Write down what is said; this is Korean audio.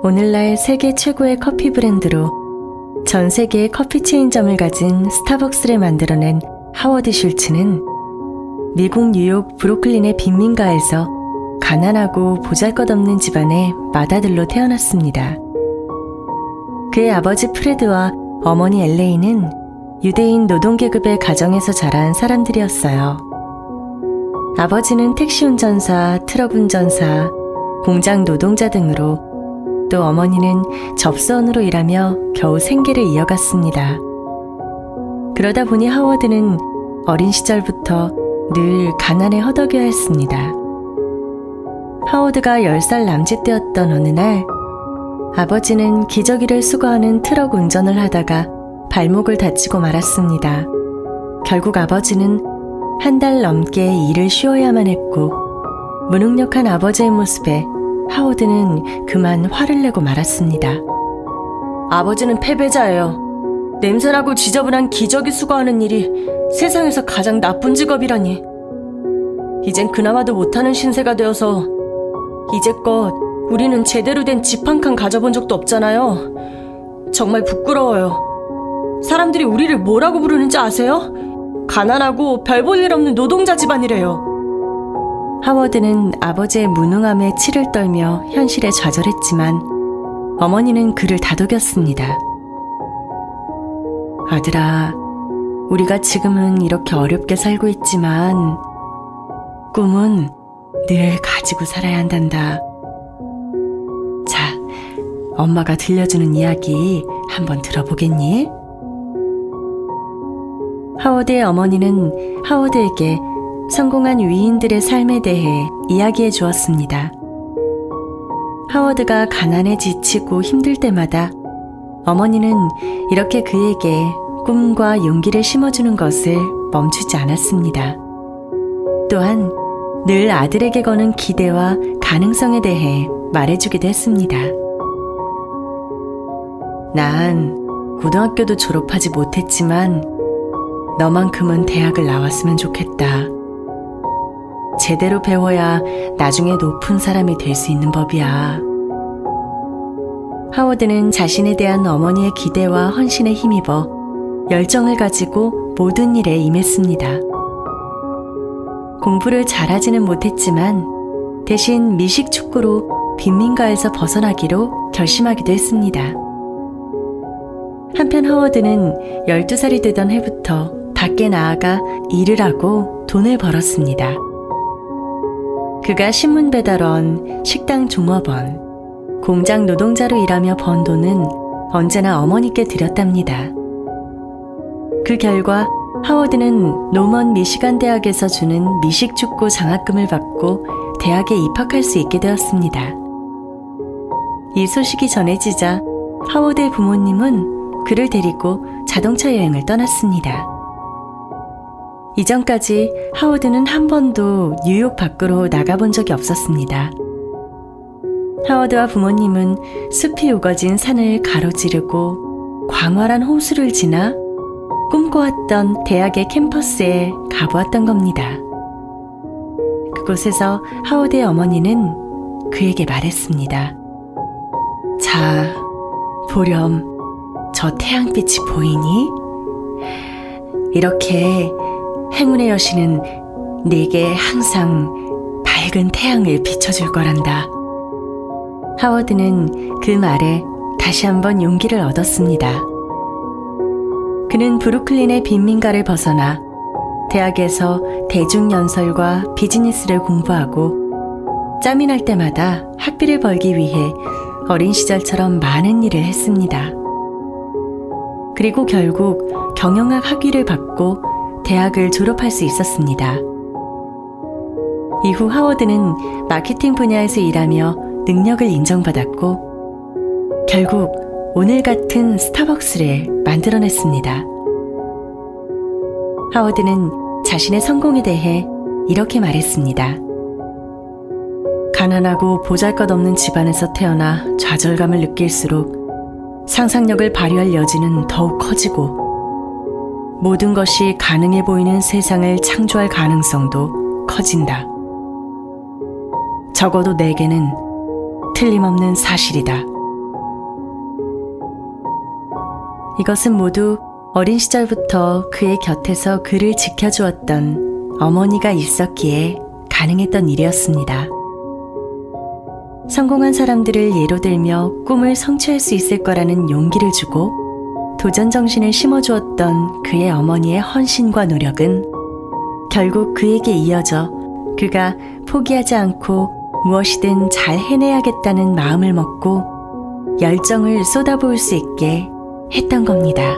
오늘날 세계 최고의 커피 브랜드로 전 세계의 커피 체인점을 가진 스타벅스를 만들어낸 하워드 슐츠는 미국 뉴욕 브루클린의 빈민가에서 가난하고 보잘것없는 집안의 맏아들로 태어났습니다. 그의 아버지 프레드와 어머니 엘레이는 유대인 노동계급의 가정에서 자란 사람들이었어요. 아버지는 택시 운전사, 트럭 운전사, 공장 노동자 등으로 또 어머니는 접수원으로 일하며 겨우 생계를 이어갔습니다. 그러다 보니 하워드는 어린 시절부터 늘 가난에 허덕여야 했습니다. 하워드가 10살 남짓 되었던 어느 날 아버지는 기저귀를 수거하는 트럭 운전을 하다가 발목을 다치고 말았습니다. 결국 아버지는 한 달 넘게 일을 쉬어야만 했고 무능력한 아버지의 모습에 하워드는 그만 화를 내고 말았습니다. 아버지는 패배자예요. 냄새나고 지저분한 기저귀 수거하는 일이 세상에서 가장 나쁜 직업이라니. 이젠 그나마도 못하는 신세가 되어서 이제껏 우리는 제대로 된 집 한 칸 가져본 적도 없잖아요. 정말 부끄러워요. 사람들이 우리를 뭐라고 부르는지 아세요? 가난하고 별 볼 일 없는 노동자 집안이래요. 하워드는 아버지의 무능함에 치를 떨며 현실에 좌절했지만 어머니는 그를 다독였습니다. 아들아, 우리가 지금은 이렇게 어렵게 살고 있지만 꿈은 늘 가지고 살아야 한단다. 자, 엄마가 들려주는 이야기 한번 들어보겠니? 하워드의 어머니는 하워드에게 성공한 위인들의 삶에 대해 이야기해 주었습니다. 하워드가 가난에 지치고 힘들 때마다 어머니는 이렇게 그에게 꿈과 용기를 심어주는 것을 멈추지 않았습니다. 또한 늘 아들에게 거는 기대와 가능성에 대해 말해주기도 했습니다. 난 고등학교도 졸업하지 못했지만 너만큼은 대학을 나왔으면 좋겠다. 제대로 배워야 나중에 높은 사람이 될 수 있는 법이야. 하워드는 자신에 대한 어머니의 기대와 헌신에 힘입어 열정을 가지고 모든 일에 임했습니다. 공부를 잘하지는 못했지만 대신 미식 축구로 빈민가에서 벗어나기로 결심하기도 했습니다. 한편 하워드는 12살이 되던 해부터 밖에 나아가 일을 하고 돈을 벌었습니다. 그가 신문 배달원, 식당 종업원, 공장 노동자로 일하며 번 돈은 언제나 어머니께 드렸답니다. 그 결과 하워드는 노먼 미시간 대학에서 주는 미식 축구 장학금을 받고 대학에 입학할 수 있게 되었습니다. 이 소식이 전해지자 하워드의 부모님은 그를 데리고 자동차 여행을 떠났습니다. 이전까지 하워드는 한 번도 뉴욕 밖으로 나가본 적이 없었습니다. 하워드와 부모님은 숲이 우거진 산을 가로지르고 광활한 호수를 지나 꿈꿔왔던 대학의 캠퍼스에 가보았던 겁니다. 그곳에서 하워드의 어머니는 그에게 말했습니다. 자, 보렴, 저 태양빛이 보이니? 이렇게 행운의 여신은 내게 항상 밝은 태양을 비춰줄 거란다. 하워드는 그 말에 다시 한번 용기를 얻었습니다. 그는 브루클린의 빈민가를 벗어나 대학에서 대중연설과 비즈니스를 공부하고 짬이 날 때마다 학비를 벌기 위해 어린 시절처럼 많은 일을 했습니다. 그리고 결국 경영학 학위를 받고 대학을 졸업할 수 있었습니다. 이후 하워드는 마케팅 분야에서 일하며 능력을 인정받았고 결국 오늘 같은 스타벅스를 만들어냈습니다. 하워드는 자신의 성공에 대해 이렇게 말했습니다. 가난하고 보잘것없는 집안에서 태어나 좌절감을 느낄수록 상상력을 발휘할 여지는 더욱 커지고 모든 것이 가능해 보이는 세상을 창조할 가능성도 커진다. 적어도 내게는 틀림없는 사실이다. 이것은 모두 어린 시절부터 그의 곁에서 그를 지켜주었던 어머니가 있었기에 가능했던 일이었습니다. 성공한 사람들을 예로 들며 꿈을 성취할 수 있을 거라는 용기를 주고 도전 정신을 심어주었던 그의 어머니의 헌신과 노력은 결국 그에게 이어져 그가 포기하지 않고 무엇이든 잘 해내야겠다는 마음을 먹고 열정을 쏟아부을 수 있게 했던 겁니다.